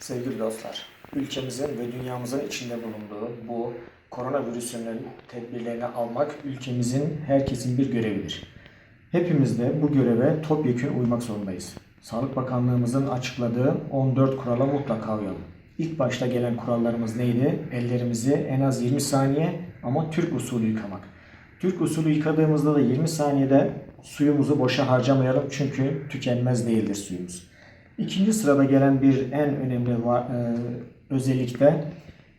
Sevgili dostlar, ülkemizin ve dünyamızın içinde bulunduğu bu koronavirüsünün tedbirlerini almak ülkemizin herkesin bir görevidir. Hepimiz de bu göreve topyekun uymak zorundayız. Sağlık Bakanlığımızın açıkladığı 14 kurala mutlaka uyalım. İlk başta gelen kurallarımız neydi? Ellerimizi en az 20 saniye ama Türk usulü yıkamak. Türk usulü yıkadığımızda da 20 saniyede suyumuzu boşa harcamayalım çünkü tükenmez değildir suyumuz. İkinci sırada gelen bir en önemli e, özellik de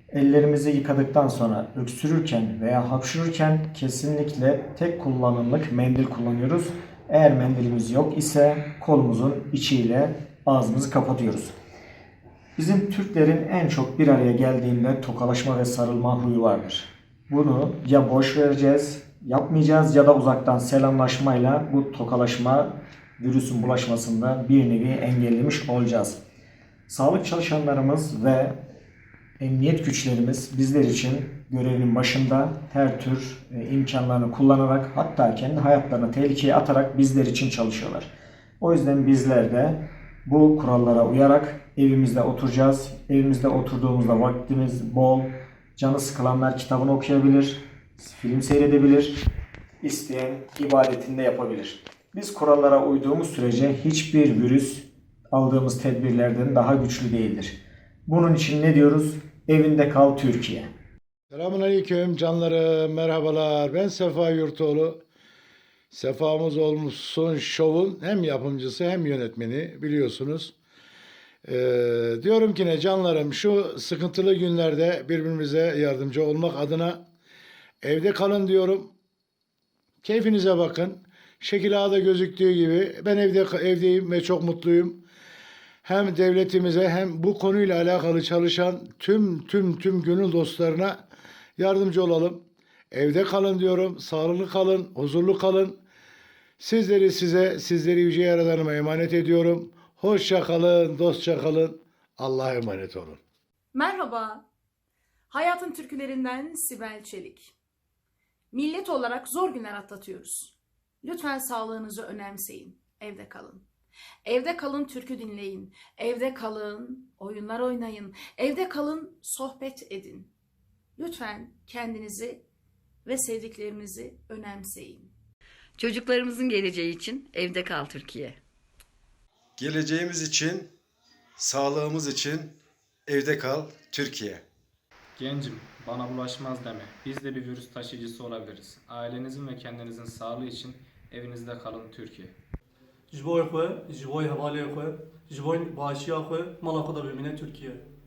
ellerimizi yıkadıktan sonra öksürürken veya hapşırırken kesinlikle tek kullanımlık mendil kullanıyoruz. Eğer mendilimiz yok ise kolumuzun içiyle ağzımızı kapatıyoruz. Bizim Türklerin en çok bir araya geldiğinde tokalaşma ve sarılma huyu vardır. Bunu ya boş vereceğiz, yapmayacağız ya da uzaktan selamlaşmayla bu tokalaşma virüsün bulaşmasında bir nevi engellemiş olacağız. Sağlık çalışanlarımız ve emniyet güçlerimiz bizler için görevin başında her tür e, imkanlarını kullanarak hatta kendi hayatlarını tehlikeye atarak bizler için çalışıyorlar. O yüzden bizler de bu kurallara uyarak evimizde oturacağız. Evimizde oturduğumuzda vaktimiz bol. Canı sıkılanlar kitabını okuyabilir, film seyredebilir, isteyen ibadetini de yapabilir. Biz kurallara uyduğumuz sürece hiçbir virüs aldığımız tedbirlerden daha güçlü değildir. Bunun için ne diyoruz? Evinde kal Türkiye. Selamun Aleyküm canlarım, merhabalar. Ben Sefa Yurtoğlu. Sefamız olmuşsun şovun hem yapımcısı hem yönetmeni biliyorsunuz. Ee, diyorum ki ne canlarım şu sıkıntılı günlerde birbirimize yardımcı olmak adına evde kalın diyorum. Keyfinize bakın. Şekil A'da gözüktüğü gibi ben evde evdeyim ve çok mutluyum. Hem devletimize hem bu konuyla alakalı çalışan tüm tüm tüm gönül dostlarına yardımcı olalım. Evde kalın diyorum. Sağlıklı kalın, huzurlu kalın. Sizleri size, sizleri Yüce Yaradanıma emanet ediyorum. Hoşça kalın, dostça kalın. Allah'a emanet olun. Merhaba. Hayatın türkülerinden Sibel Çelik. Millet olarak zor günler atlatıyoruz. Lütfen sağlığınızı önemseyin. Evde kalın. Evde kalın türkü dinleyin. Evde kalın oyunlar oynayın. Evde kalın sohbet edin. Lütfen kendinizi ve sevdiklerinizi önemseyin. Çocuklarımızın geleceği için evde kal Türkiye. Geleceğimiz için, sağlığımız için evde kal Türkiye. Gencim, bana bulaşmaz deme. Biz de bir virüs taşıyıcısı olabiliriz. Ailenizin ve kendinizin sağlığı için evinizde kalın Türkiye. ji bo xwe ji bo hevalê xwe ji bo başiya xwe mala xwe da bimîne Tirkiye